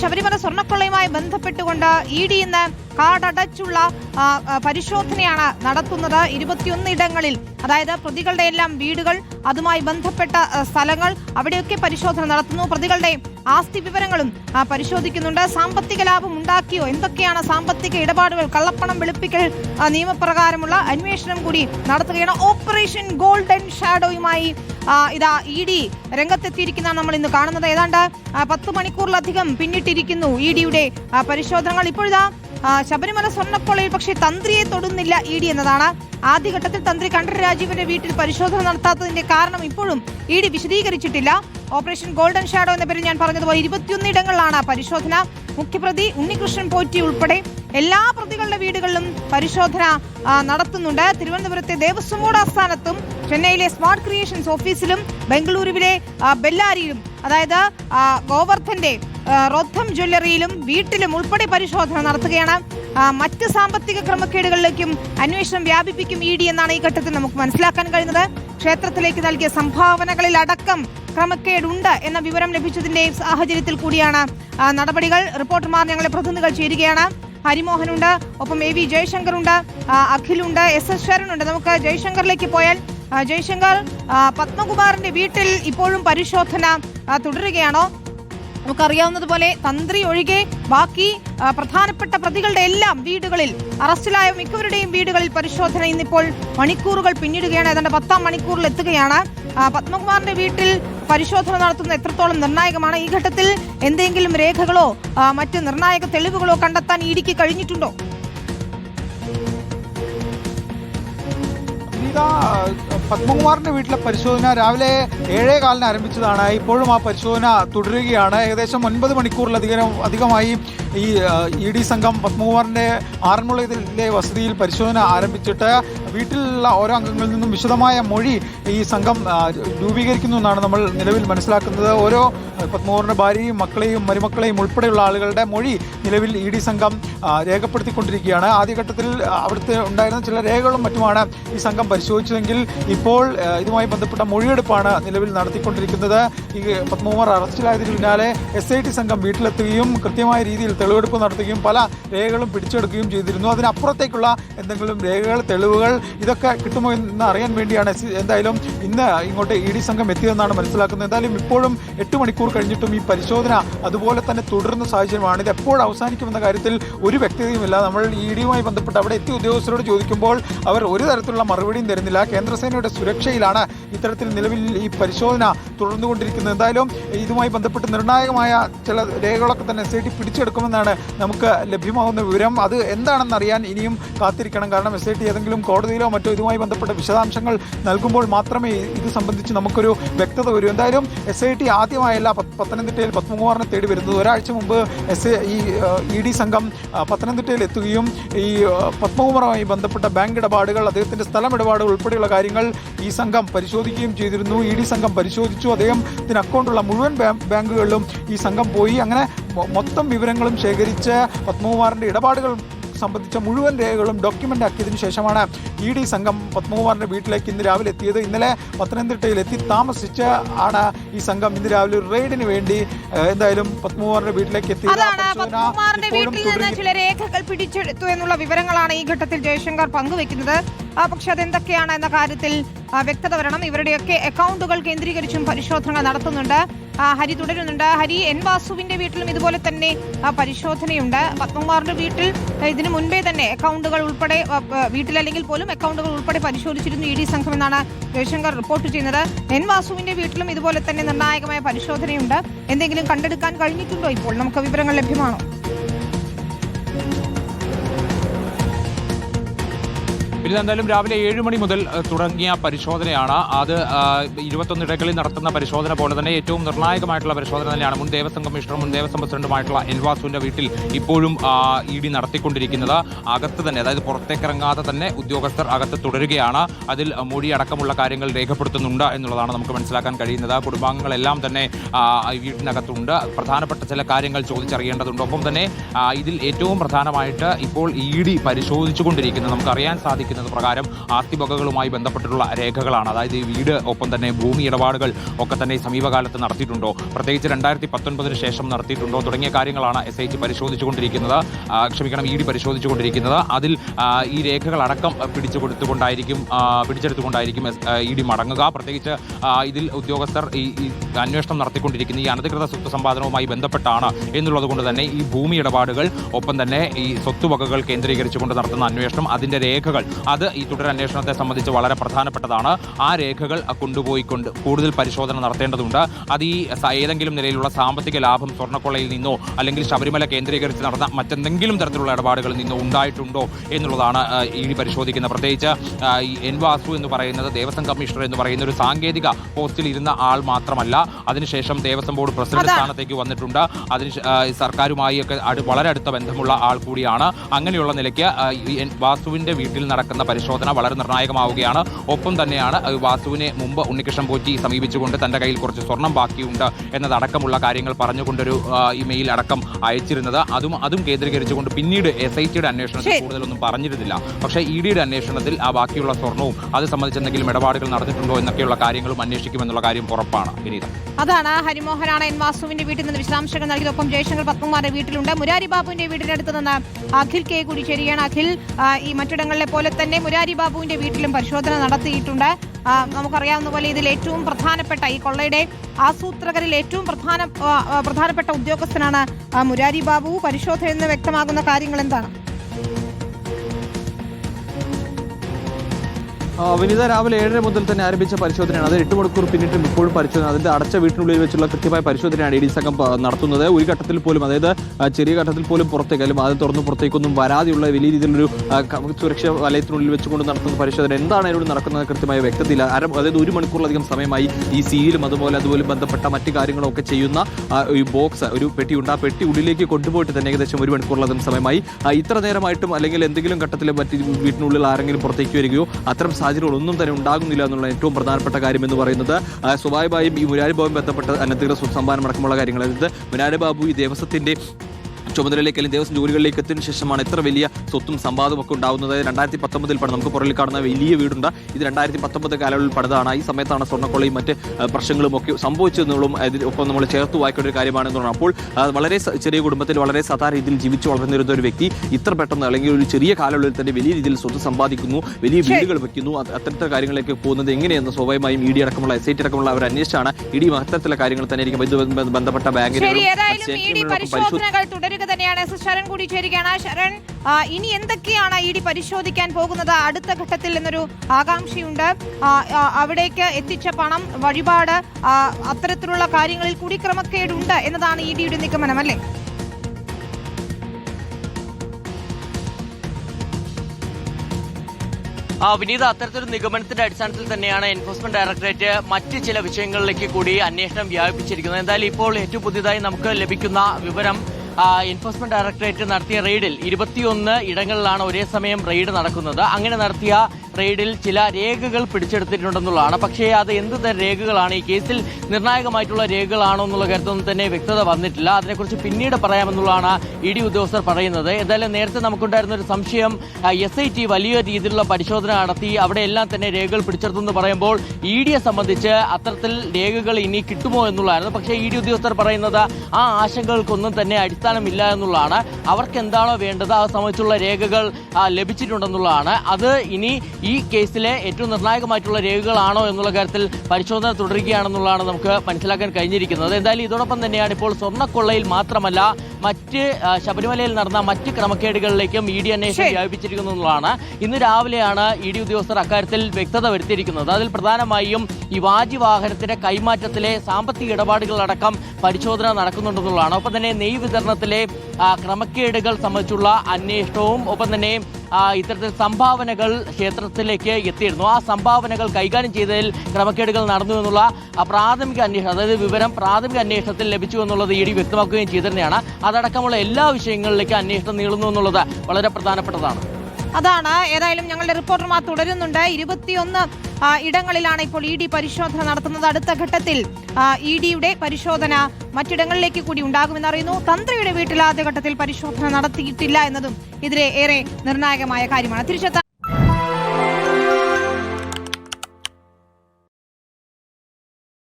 ശബരിമല സ്വർണക്കൊള്ളയുമായി ബന്ധപ്പെട്ടുകൊണ്ട് E D ഇന്ന് കാടടച്ചുള്ള പരിശോധനയാണ് നടത്തുന്നത്. ഇരുപത്തിയൊന്ന് ഇടങ്ങളിൽ അതായത് പ്രതികളുടെ എല്ലാം വീടുകൾ അതുമായി ബന്ധപ്പെട്ട സ്ഥലങ്ങൾ അവിടെയൊക്കെ പരിശോധന നടത്തുന്നു. പ്രതികളുടെ ആസ്തി വിവരങ്ങളും പരിശോധിക്കുന്നുണ്ട്. സാമ്പത്തിക ലാഭം ഉണ്ടാക്കിയോ? എന്തൊക്കെയാണ് സാമ്പത്തിക ഇടപാടുകൾ? കള്ളപ്പണം വെളുപ്പിക്കൽ നിയമപ്രകാരമുള്ള അന്വേഷണം കൂടി നടത്തുകയാണ്. ഓപ്പറേഷൻ ഗോൾഡൻ ഷാഡോയുമായി ഇതാ ഇ ഡി രംഗത്തെത്തിയിരിക്കുന്നതാണ് നമ്മൾ ഇന്ന് കാണുന്നത്. ഏതാണ്ട് പത്ത് മണിക്കൂറിലധികം പിന്നിട്ടിരിക്കുന്നു ഇ ഡിയുടെ പരിശോധനകൾ. ഇപ്പോഴിതാ ശബരിമല സ്വർണക്കൊള്ളയിൽ പക്ഷേ തന്ത്രിയെ തൊടുന്നില്ല ഇ ഡി എന്നതാണ്. ആദ്യഘട്ടത്തിൽ തന്ത്രി കണ്ഠര രാജീവിന്റെ വീട്ടിൽ പരിശോധന നടത്താത്തതിന്റെ കാരണം ഇപ്പോഴും ഇ ഡി വിശദീകരിച്ചിട്ടില്ല. ഓപ്പറേഷൻ ഗോൾഡൻ ഷാഡോ എന്ന പേരിൽ ഞാൻ പറഞ്ഞതുപോലെ ഇരുപത്തിയൊന്നിടങ്ങളിലാണ് പരിശോധന. മുഖ്യപ്രതി ഉണ്ണികൃഷ്ണൻ പോറ്റി ഉൾപ്പെടെ എല്ലാ പ്രതികളുടെ വീടുകളിലും പരിശോധന നടത്തുന്നുണ്ട്. തിരുവനന്തപുരത്തെ ദേവസ്വം ബോർഡ് ആസ്ഥാനത്തും ചെന്നൈയിലെ സ്മാർട്ട് ക്രിയേഷൻസ് ഓഫീസിലും ബംഗളൂരുവിലെ ബെല്ലാരിയിലും അതായത് ഗോവർദ്ധന്റെ റൊദ്ധം ജ്വല്ലറിയിലും വീട്ടിലും ഉൾപ്പെടെ പരിശോധന നടത്തുകയാണ്. മറ്റ് സാമ്പത്തിക ക്രമക്കേടുകളിലേക്കും അന്വേഷണം വ്യാപിപ്പിക്കും ഇ ഡി എന്നാണ് ഈ ഘട്ടത്തിൽ നമുക്ക് മനസ്സിലാക്കാൻ കഴിയുന്നത്. ക്ഷേത്രത്തിലേക്ക് നൽകിയ സംഭാവനകളിൽ അടക്കം ക്രമക്കേടുണ്ട് എന്ന വിവരം ലഭിച്ചതിന്റെ സാഹചര്യത്തിൽ കൂടിയാണ് നടപടികൾ. റിപ്പോർട്ടർമാർ ഞങ്ങളെ പ്രതിനിധികൾ ചേരുകയാണ്. ഹരിമോഹനുണ്ട് ഒപ്പം എ വി ജയശങ്കറുണ്ട് ഉണ്ട് അഖിലുണ്ട് എസ് എസ് ഉണ്ട് നമുക്ക് ജയശങ്കറിലേക്ക് പോയാൽ ജയശങ്കർ പത്മകുമാറിന്റെ വീട്ടിൽ ഇപ്പോഴും പരിശോധന തുടരുകയാണോ? നമുക്കറിയാവുന്നതുപോലെ തന്ത്രി ഒഴികെ ബാക്കി പ്രധാനപ്പെട്ട പ്രതികളുടെ എല്ലാം വീടുകളിൽ അറസ്റ്റിലായ മിക്കവരുടെയും വീടുകളിൽ പരിശോധന ഇന്നിപ്പോൾ മണിക്കൂറുകൾ പിന്നിടുകയാണ്. ഏതാണ്ട് പത്താം മണിക്കൂറിൽ എത്തുകയാണ്. പത്മകുമാറിന്റെ വീട്ടിൽ പരിശോധന നടത്തുന്ന എത്രത്തോളം നിർണായകമാണ്? ഈ ഘട്ടത്തിൽ എന്തെങ്കിലും രേഖകളോ മറ്റ് നിർണായക തെളിവുകളോ കണ്ടെത്താൻ ഇ ഡിക്ക് കഴിഞ്ഞിട്ടുണ്ടോ പത്മകുമാറിന്റെ വീട്ടിലെ പരിശോധന രാവിലെ ഏഴേ കാലിന് ആരംഭിച്ചതാണ്. ഇപ്പോഴും ആ പരിശോധന തുടരുകയാണ്. ഏകദേശം ഒൻപത് മണിക്കൂറിലധികം അധികമായി ഈ ഇ ഡി സംഘം പത്മകുമാറിന്റെ ആറന്മുളയിലെ വസതിയിൽ പരിശോധന ആരംഭിച്ചിട്ട് വീട്ടിലുള്ള ഓരോ അംഗങ്ങളിൽ നിന്നും വിശദമായ മൊഴി ഈ സംഘം രൂപീകരിക്കുന്നു എന്നാണ് നമ്മൾ നിലവിൽ മനസ്സിലാക്കുന്നത്. ഓരോ പത്മകുമാറിന്റെ ഭാര്യയും മക്കളെയും മരുമക്കളെയും ഉൾപ്പെടെയുള്ള ആളുകളുടെ മൊഴി നിലവിൽ ഇ ഡി സംഘം രേഖപ്പെടുത്തിക്കൊണ്ടിരിക്കുകയാണ്. ആദ്യഘട്ടത്തിൽ അവിടുത്തെ ഉണ്ടായിരുന്ന ചില രേഖകളും മറ്റുമാണ് ഈ സംഘം പരിശോധിച്ചതെങ്കിൽ ഇപ്പോൾ ഇതുമായി ബന്ധപ്പെട്ട മൊഴിയെടുപ്പാണ് നിലവിൽ നടത്തിക്കൊണ്ടിരിക്കുന്നത്. ഈ പത്മകുമാർ അറസ്റ്റിലായതിന് പിന്നാലെ എസ് ഐ ടി സംഘം വീട്ടിലെത്തുകയും കൃത്യമായ രീതിയിൽ തെളിവെടുപ്പ് നടത്തുകയും പല രേഖകളും പിടിച്ചെടുക്കുകയും ചെയ്തിരുന്നു. അതിനപ്പുറത്തേക്കുള്ള എന്തെങ്കിലും രേഖകൾ തെളിവുകൾ ഇതൊക്കെ കിട്ടുമോ എന്ന് അറിയാൻ വേണ്ടിയാണ് എന്തായാലും ഇന്ന് ഇങ്ങോട്ട് ഇ ഡി സംഘം എത്തിയതെന്നാണ് മനസ്സിലാക്കുന്നത്. എന്തായാലും ഇപ്പോഴും എട്ട് മണിക്കൂർ കഴിഞ്ഞിട്ടും ഈ പരിശോധന അതുപോലെ തന്നെ തുടരുന്ന സാഹചര്യമാണ്. ഇത് എപ്പോൾ അവസാനിക്കുമെന്ന കാര്യത്തിൽ ഒരു വ്യക്തതയുമില്ല. നമ്മൾ ഇ ഡിയുമായി ബന്ധപ്പെട്ട് അവിടെ എത്തിയ ഉദ്യോഗസ്ഥരോട് ചോദിക്കുമ്പോൾ അവർ ഒരു തരത്തിലുള്ള മറുപടിയും തരുന്നില്ല. കേന്ദ്രസേനയുടെ സുരക്ഷയിലാണ് ഇത്തരത്തിൽ നിലവിൽ ഈ പരിശോധന തുടർന്നുകൊണ്ടിരിക്കുന്നത്. എന്തായാലും ഇതുമായി ബന്ധപ്പെട്ട് നിർണായകമായ ചില രേഖകളൊക്കെ തന്നെ എസ് ഐ ടി പിടിച്ചെടുക്കുമെന്നാണ് നമുക്ക് ലഭ്യമാകുന്ന വിവരം. അത് എന്താണെന്ന് അറിയാൻ ഇനിയും കാത്തിരിക്കണം. കാരണം എസ് ഐ ടി ഏതെങ്കിലും കോടതിയിലോ മറ്റോ ഇതുമായി ബന്ധപ്പെട്ട വിശദാംശങ്ങൾ നൽകുമ്പോൾ മാത്രമേ ഇത് സംബന്ധിച്ച് നമുക്കൊരു വ്യക്തത വരൂ. എന്തായാലും എസ് ഐ ടി ആദ്യമായല്ല പത്തനംതിട്ടയിൽ പത്മകുമാറിനെ തേടി വരുന്നത്. ഒരാഴ്ച മുമ്പ് എസ് ഇ ഇ ഡി സംഘം പത്തനംതിട്ടയിൽ എത്തുകയും ഈ പത്മകുമാറുമായി ബന്ധപ്പെട്ട ബാങ്ക് ഇടപാടുകൾ അദ്ദേഹത്തിന്റെ സ്ഥലം ഇടപാടുകൾ ഉൾപ്പെടെയുള്ള കാര്യങ്ങൾ ഈ സംഘം പരിശോധിക്കുകയും ചെയ്തിരുന്നു. ഇ ഡി സംഘം പരിശോധിച്ചു. അദ്ദേഹത്തിന് അക്കൗണ്ടുള്ള മുഴുവൻ ബാങ്കുകളിലും ഈ സംഘം പോയി. അങ്ങനെ മൊത്തം വിവരങ്ങളും ശേഖരിച്ച് പത്മകുമാറിന്റെ ഇടപാടുകൾ സംബന്ധിച്ച മുഴുവൻ രേഖകളും ഡോക്യുമെന്റ് ആക്കിയതിനു ശേഷമാണ് ഇ ഡി സംഘം പത്മകുമാറിന്റെ വീട്ടിലേക്ക് ഇന്ന് രാവിലെ എത്തിയത്. ഇന്നലെ പത്തനംതിട്ടയിൽ എത്തി താമസിച്ച് ആണ് ഈ സംഘം ഇന്ന് രാവിലെ ഒരു റെയ്ഡിന് വേണ്ടി എന്തായാലും പത്മകുമാറിന്റെ വീട്ടിലേക്ക് എത്തി പത്മകുമാറിന്റെ വീട്ടിൽ നിന്ന് ചില രേഖകൾ പിടിച്ചെടുത്തു എന്നുള്ള വിവരങ്ങളാണ് ഈ ഘട്ടത്തിൽ ജയശങ്കർ പങ്കുവെക്കുന്നത്. പക്ഷെ അതെന്തൊക്കെയാണ് എന്ന കാര്യത്തിൽ വ്യക്തത വരണം. ഇവരുടെയൊക്കെ അക്കൗണ്ടുകൾ കേന്ദ്രീകരിച്ചും പരിശോധന നടത്തുന്നുണ്ട്. ഹരി തുടരുന്നുണ്ട്. ഹരി എൻ വാസുവിന്റെ വീട്ടിലും ഇതുപോലെ തന്നെ പരിശോധനയുണ്ട്. പത്മകുമാറിന്റെ വീട്ടിൽ ഇതിന് മുൻപേ തന്നെ അക്കൗണ്ടുകൾ ഉൾപ്പെടെ വീട്ടിലല്ലെങ്കിൽ പോലും അക്കൗണ്ടുകൾ ഉൾപ്പെടെ പരിശോധിച്ചിരുന്നു ഇ ഡി സംഘം എന്നാണ് ജയശങ്കർ റിപ്പോർട്ട് ചെയ്യുന്നത്. എൻ വാസുവിന്റെ വീട്ടിലും ഇതുപോലെ തന്നെ നിർണായകമായ പരിശോധനയുണ്ട്. എന്തെങ്കിലും കണ്ടെടുക്കാൻ കഴിഞ്ഞിട്ടുണ്ടോ ഇപ്പോൾ? നമുക്ക് വിവരങ്ങൾ ലഭ്യമാണോ? എന്തായാലും രാവിലെ ഏഴ് മണി മുതൽ തുടങ്ങിയ പരിശോധനയാണ്. അത് ഇരുപത്തൊന്ന് ഇടകളിൽ നടത്തുന്ന പരിശോധന പോലെ തന്നെ ഏറ്റവും നിർണായകമായിട്ടുള്ള പരിശോധന തന്നെയാണ് മുൻ ദേവസ്വം കമ്മീഷണറും മുൻ ദേവസ്വം പ്രസിഡന്റുമായിട്ടുള്ള എൻ വാസുവിന്റെ വീട്ടിൽ ഇപ്പോഴും ഇ ഡി നടത്തിക്കൊണ്ടിരിക്കുന്നത്. അകത്ത് തന്നെ അതായത് പുറത്തേക്കിറങ്ങാതെ തന്നെ ഉദ്യോഗസ്ഥർ അകത്ത് തുടരുകയാണ്. അതിൽ മൊഴി അടക്കമുള്ള കാര്യങ്ങൾ രേഖപ്പെടുത്തുന്നുണ്ട് എന്നുള്ളതാണ് നമുക്ക് മനസ്സിലാക്കാൻ കഴിയുന്നത്. കുടുംബാംഗങ്ങളെല്ലാം തന്നെ വീട്ടിനകത്തുണ്ട്. പ്രധാനപ്പെട്ട ചില കാര്യങ്ങൾ ചോദിച്ചറിയേണ്ടതുണ്ട്. ഒപ്പം തന്നെ ഇതിൽ ഏറ്റവും പ്രധാനമായിട്ട് ഇപ്പോൾ ഇ ഡി പരിശോധിച്ചുകൊണ്ടിരിക്കുന്നത് നമുക്കറിയാൻ സാധിക്കുന്നത് അറിയിക്കുന്നത് പ്രകാരം ആസ്തി വകകളുമായി ബന്ധപ്പെട്ടിട്ടുള്ള രേഖകളാണ്. അതായത് ഈ വീട് ഒപ്പം തന്നെ ഭൂമി ഇടപാടുകൾ ഒക്കെ തന്നെ സമീപകാലത്ത് നടത്തിയിട്ടുണ്ടോ? പ്രത്യേകിച്ച് രണ്ടായിരത്തി പത്തൊൻപതിന് ശേഷം നടത്തിയിട്ടുണ്ടോ? തുടങ്ങിയ കാര്യങ്ങളാണ് എസ് ഐ ടി പരിശോധിച്ചുകൊണ്ടിരിക്കുന്നത്. ക്ഷമിക്കണം ഇ ഡി പരിശോധിച്ചുകൊണ്ടിരിക്കുന്നത്. അതിൽ ഈ രേഖകൾ അടക്കം പിടിച്ചു കൊടുത്തുകൊണ്ടായിരിക്കും പിടിച്ചെടുത്തുകൊണ്ടായിരിക്കും ഇ ഡി മടങ്ങുക. പ്രത്യേകിച്ച് ഇതിൽ ഉദ്യോഗസ്ഥർ ഈ ഈ അന്വേഷണം നടത്തിക്കൊണ്ടിരിക്കുന്ന ഈ അനധികൃത സ്വത്ത് സമ്പാദനവുമായി ബന്ധപ്പെട്ടാണ് എന്നുള്ളത് കൊണ്ട് തന്നെ ഈ ഭൂമി ഇടപാടുകൾ ഒപ്പം തന്നെ ഈ സ്വത്തുവകകൾ കേന്ദ്രീകരിച്ചുകൊണ്ട് നടത്തുന്ന അന്വേഷണം അതിന്റെ രേഖകൾ അത് ഈ തുടരന്വേഷണത്തെ സംബന്ധിച്ച് വളരെ പ്രധാനപ്പെട്ടതാണ്. ആ രേഖകൾ കൊണ്ടുപോയിക്കൊണ്ട് കൂടുതൽ പരിശോധന നടത്തേണ്ടതുണ്ട്. അത് ഈ ഏതെങ്കിലും നിലയിലുള്ള സാമ്പത്തിക ലാഭം സ്വർണക്കൊള്ളയിൽ നിന്നോ അല്ലെങ്കിൽ ശബരിമല കേന്ദ്രീകരിച്ച് നടന്ന മറ്റെന്തെങ്കിലും തരത്തിലുള്ള ഇടപാടുകളിൽ നിന്നോ ഉണ്ടായിട്ടുണ്ടോ എന്നുള്ളതാണ് ഇനി ഇ ഡി പരിശോധിക്കുന്നത് പ്രത്യേകിച്ച് ഈ എൻ വാസു എന്ന് പറയുന്നത് ദേവസ്വം കമ്മീഷണർ എന്ന് പറയുന്ന ഒരു സാങ്കേതിക പോസ്റ്റിൽ ഇരുന്ന ആൾ മാത്രമല്ല. അതിനുശേഷം ദേവസ്വം ബോർഡ് പ്രസിഡന്റ് സ്ഥാനത്തേക്ക് വന്നിട്ടുണ്ട്. അതിന് സർക്കാരുമായി ഒക്കെ വളരെ അടുത്ത ബന്ധമുള്ള ആൾ കൂടിയാണ്. അങ്ങനെയുള്ള നിലയ്ക്ക് വാസുവിന്റെ വീട്ടിൽ നടക്കുന്ന പരിശോധന വളരെ നിർണായകമാവുകയാണ്. ഒപ്പം തന്നെയാണ് വാസുവിനെ മുമ്പ് ഉണ്ണികൃഷ്ണൻ പോറ്റി സമീപിച്ചുകൊണ്ട് തന്റെ കയ്യിൽ കുറച്ച് സ്വർണം ബാക്കിയുണ്ട് എന്നതടക്കമുള്ള കാര്യങ്ങൾ പറഞ്ഞുകൊണ്ടൊരു ഇമെയിൽ അടക്കം അയച്ചിരുന്നത്. അതും അതും കേന്ദ്രീകരിച്ചുകൊണ്ട് പിന്നീട് എസ് ഐ ടിയുടെ അന്വേഷണത്തിൽ. കൂടുതലൊന്നും പറഞ്ഞിരുന്നില്ല. പക്ഷേ ഇ ഡിയുടെ അന്വേഷണത്തിൽ ആ ബാക്കിയുള്ള സ്വർണവും അത് സംബന്ധിച്ച് എന്തെങ്കിലും ഇടപാടുകൾ നടന്നിട്ടുണ്ടോ എന്നൊക്കെയുള്ള കാര്യങ്ങളും അന്വേഷിക്കുമെന്നുള്ള കാര്യം ഉറപ്പാണ്. വിനീത. അതാണ് ഹരിമോഹനാണ് എൻ വാസുവിന്റെ വീട്ടിൽ നിന്ന് വിശദാംശങ്ങൾ നൽകിയതൊപ്പം ജയശങ്കർ പത്മകുമാരുടെ വീട്ടിലുണ്ട്. മുരാരി ബാബുവിന്റെ വീടിനടുത്ത് നിന്ന് അഖിൽ കെ കൂടി ചേരുകയാണ് അഖിൽ ഈ മറ്റിടങ്ങളിലെ പോലെ തന്നെ മുരാരി ബാബുവിന്റെ വീട്ടിലും പരിശോധന നടത്തിയിട്ടുണ്ട്. നമുക്കറിയാവുന്ന പോലെ ഇതിൽ ഏറ്റവും പ്രധാനപ്പെട്ട ഈ കൊള്ളയുടെ ആസൂത്രകരിൽ ഏറ്റവും പ്രധാന പ്രധാനപ്പെട്ട ഉദ്യോഗസ്ഥനാണ് മുരാരി ബാബു. പരിശോധന എന്ന് വ്യക്തമാകുന്ന കാര്യങ്ങൾ എന്താണ്? വിനീത രാവിലെ ഏഴര മുതൽ തന്നെ ആരംഭിച്ച പരിശോധനയാണ്. അത് എട്ട് മണിക്കൂർ പിന്നിട്ടും ഇപ്പോഴും പരിശോധന. അതിന്റെ അടച്ച വീട്ടിനുള്ളിൽ വെച്ചുള്ള കൃത്യമായ പരിശോധനയാണ് ഇ ഡി സംഘം നടത്തുന്നത്. ഒരു ഘട്ടത്തിൽ പോലും അതായത് ചെറിയ ഘട്ടത്തിൽ പോലും പുറത്തേക്ക് അല്ലെങ്കിൽ അത് തുറന്നു പുറത്തേക്കൊന്നും വരാതെയുള്ള വലിയ രീതിയിലൊരു സുരക്ഷ വലയത്തിനുള്ളിൽ വെച്ചുകൊണ്ട് നടത്തുന്ന പരിശോധന. എന്താണ് അതിനോട് നടക്കുന്നത് കൃത്യമായ വ്യക്തതയില്ല. അര അതായത് ഒരു മണിക്കൂറിലധികം സമയമായി ഈ സീലും അതുപോലെ അതുപോലെ ബന്ധപ്പെട്ട മറ്റു കാര്യങ്ങളൊക്കെ ചെയ്യുന്ന ഒരു ബോക്സ് ഒരു പെട്ടി ഉണ്ട്. ആ പെട്ടി ഉള്ളിലേക്ക് കൊണ്ടുപോയിട്ട് തന്നെ ഏകദേശം ഒരു മണിക്കൂറിലധികം സമയമായി ഇത്ര നേരമായിട്ടും അല്ലെങ്കിൽ എന്തെങ്കിലും ഘട്ടത്തിൽ മറ്റ് വീട്ടിനുള്ളിൽ ആരെങ്കിലും പുറത്തേക്ക് വരികയോ അത്തരം സാഹചര്യങ്ങളൊന്നും തന്നെ ഉണ്ടാകുന്നില്ല എന്നുള്ള ഏറ്റവും പ്രധാനപ്പെട്ട കാര്യം എന്ന് പറയുന്നത് സ്വാഭാവികമായും ഈ മുരാരി ബാബുവും ബന്ധപ്പെട്ട അനധികൃത സമ്പാദനം അടക്കമുള്ള കാര്യങ്ങൾ അതായത് മുരാരി ബാബു ഈ ദേവസ്വത്തിന്റെ ചുമതലയിലേക്ക് അല്ലെങ്കിൽ ദേവസ്വം ജോലികളിലേക്ക് എത്തിയതിനു ശേഷമാണ് ഇത്ര വലിയ സ്വത്തും സമ്പാദവും ഒക്കെ ഉണ്ടാകുന്നത് രണ്ടായിരത്തി പത്തൊമ്പതിൽ പണം നമുക്ക് പുറകിൽ കാണുന്ന വലിയ വീടുണ്ട്. ഇത് രണ്ടായിരത്തി പത്തൊമ്പത് കാലയളവിൽ പണിതാണ്. ഈ സമയത്താണ് സ്വർണക്കൊള്ളയും മറ്റ് പ്രശ്നങ്ങളും ഒക്കെ സംഭവിച്ചതെന്നുള്ളതും അതിൽ ഒപ്പം നമ്മൾ ചേർത്ത് വായിക്കേണ്ട ഒരു കാര്യമാണെന്നുള്ളത് അപ്പോൾ വളരെ ചെറിയ കുടുംബത്തിൽ വളരെ സാധാരണ രീതിയിൽ ജീവിച്ചു വളർന്നിരുന്ന ഒരു വ്യക്തി ഇത്ര പെട്ടെന്ന് അല്ലെങ്കിൽ ഒരു ചെറിയ കാലയളവിൽ തന്നെ വലിയ രീതിയിൽ സ്വത്ത് സമ്പാദിക്കുന്നു വലിയ. വീടുകൾ വയ്ക്കുന്നു. അത് കാര്യങ്ങളൊക്കെ കാര്യങ്ങളിലേക്ക് പോകുന്നത് എങ്ങനെയെന്ന് സ്വാഭാവികമായും ഇ ഡി അടക്കമുള്ള എസ് ഐ ടി അടക്കമുള്ള അവർ അന്വേഷിച്ചാണ് ഇ ഡി അത്തരത്തിലുള്ള കാര്യങ്ങൾ തന്നെ ആയിരിക്കും ബന്ധപ്പെട്ട ബാങ്കിൽ തുടരുക പരിശോധനകൾ തുടരുക തന്നെയാണ്. എസ് ശരൺ കൂടി ചേരുകയാണ്. ശരൺ ഇനി എന്തൊക്കെയാണ് ഇ ഡി പരിശോധിക്കാൻ പോകുന്നത്? അടുത്ത ഘട്ടത്തിൽ എന്നൊരു ആകാംക്ഷയുണ്ട്. അവിടേക്ക് എത്തിച്ച പണം വഴിപാട് അത്തരത്തിലുള്ള കാര്യങ്ങളിൽ കൂടി ക്രമക്കേടുണ്ട് എന്നതാണ് ഇ ഡിയുടെ നിഗമനം അല്ലേ? വിനീത അത്തരത്തിലൊരു നിഗമനത്തിന്റെ അടിസ്ഥാനത്തിൽ തന്നെയാണ് എൻഫോഴ്സ്മെന്റ് ഡയറക്ടറേറ്റ് മറ്റ് ചില വിഷയങ്ങളിലേക്ക് കൂടി അന്വേഷണം വ്യാപിപ്പിച്ചിരിക്കുന്നത്. എന്തായാലും ഇപ്പോൾ ഏറ്റവും പുതിയതായി നമുക്ക് ലഭിക്കുന്ന വിവരം എൻഫോഴ്സ്മെന്റ് ഡയറക്ടറേറ്റ് നടത്തിയ റെയ്ഡിൽ ഇരുപത്തിയൊന്ന് ഇടങ്ങളിലാണ് ഒരേ സമയം റെയ്ഡ് നടക്കുന്നത്. അങ്ങനെ നടത്തിയ റെയ്ഡിൽ ചില രേഖകൾ പിടിച്ചെടുത്തിട്ടുണ്ടെന്നുള്ളതാണ്. പക്ഷേ അത് എന്ത് രേഖകളാണ്? ഈ കേസിൽ നിർണായകമായിട്ടുള്ള രേഖകളാണോ എന്നുള്ള കാര്യത്തൊന്നും തന്നെ വ്യക്തത വന്നിട്ടില്ല. അതിനെക്കുറിച്ച് പിന്നീട് പറയാമെന്നുള്ളതാണ് ഇ ഡി ഉദ്യോഗസ്ഥർ പറയുന്നത്. എന്തായാലും നേരത്തെ നമുക്കുണ്ടായിരുന്ന ഒരു സംശയം എസ് ഐ ടി വലിയ രീതിയിലുള്ള പരിശോധന നടത്തി അവിടെ എല്ലാം തന്നെ രേഖകൾ പിടിച്ചെടുത്തെന്ന് പറയുമ്പോൾ ഇ ഡിയെ സംബന്ധിച്ച് അത്തരത്തിൽ രേഖകൾ ഇനി കിട്ടുമോ എന്നുള്ളതായിരുന്നു. പക്ഷേ ഇ ഡി ഉദ്യോഗസ്ഥർ പറയുന്നത് ആ ആശങ്കകൾക്കൊന്നും തന്നെ അടിസ്ഥാനമില്ല എന്നുള്ളതാണ്. അവർക്ക് എന്താണോ വേണ്ടത് അത് സംബന്ധിച്ചുള്ള രേഖകൾ ലഭിച്ചിട്ടുണ്ടെന്നുള്ളതാണ്. അത് ഇനി ഈ കേസിലെ ഏറ്റവും നിർണായകമായിട്ടുള്ള രേഖകളാണോ എന്നുള്ള കാര്യത്തിൽ പരിശോധന തുടരുകയാണെന്നുള്ളതാണ് നമുക്ക് മനസ്സിലാക്കാൻ കഴിഞ്ഞിരിക്കുന്നത്. എന്തായാലും ഇതോടൊപ്പം തന്നെയാണ് ഇപ്പോൾ സ്വർണക്കൊള്ളയിൽ മാത്രമല്ല മറ്റ് ശബരിമലയിൽ നടന്ന മറ്റ് ക്രമക്കേടുകളിലേക്കും ഇ ഡി അന്വേഷണം വ്യാപിപ്പിച്ചിരിക്കുന്നു വ്യാപിച്ചിരിക്കുന്നു എന്നുള്ളതാണ്. ഇന്ന് രാവിലെയാണ് ഇ ഡി ഉദ്യോഗസ്ഥർ അക്കാര്യത്തിൽ വ്യക്തത വരുത്തിയിരിക്കുന്നത്. അതിൽ പ്രധാനമായും ഈ വാജി വാഹനത്തിന്റെ കൈമാറ്റത്തിലെ സാമ്പത്തിക ഇടപാടുകളടക്കം പരിശോധന നടക്കുന്നുണ്ടെന്നുള്ളതാണ്. ഒപ്പം തന്നെ നെയ് വിതരണത്തിലെ ക്രമക്കേടുകൾ സംബന്ധിച്ചുള്ള അന്വേഷണവും ഒപ്പം തന്നെ ഇത്തരത്തിൽ സംഭാവനകൾ ക്ഷേത്രത്തിലേക്ക് എത്തിയിരുന്നു. ആ സംഭാവനകൾ കൈകാര്യം ചെയ്തതിൽ ക്രമക്കേടുകൾ നടന്നു എന്നുള്ള പ്രാഥമിക അന്വേഷണം അതായത് വിവരം പ്രാഥമിക അന്വേഷണത്തിൽ ലഭിച്ചു എന്നുള്ളത് ഇ ഡി വ്യക്തമാക്കുകയും ചെയ്തിരുന്നതാണ് അതടക്കമുള്ള എല്ലാ വിഷയങ്ങളിലേക്ക് അന്വേഷണം നീളുന്നു എന്നുള്ളത് വളരെ പ്രധാനപ്പെട്ടതാണ്. അതാണ്. ഏതായാലും ഞങ്ങളുടെ റിപ്പോർട്ടർമാർ തുടരുന്നുണ്ട്. ഇരുപത്തിയൊന്ന് ഇടങ്ങളിലാണ് ഇപ്പോൾ ഇ ഡി പരിശോധന നടത്തുന്നത്. അടുത്ത ഘട്ടത്തിൽ ഇ ഡിയുടെ പരിശോധന മറ്റിടങ്ങളിലേക്ക് കൂടി ഉണ്ടാകുമെന്ന് അറിയുന്നു. തന്ത്രിയുടെ വീട്ടിൽ ആദ്യ ഘട്ടത്തിൽ പരിശോധന നടത്തിയിട്ടില്ല എന്നതും ഇതിലെ ഏറെ നിർണായകമായ കാര്യമാണ്. തിരിച്ചെത്താൻ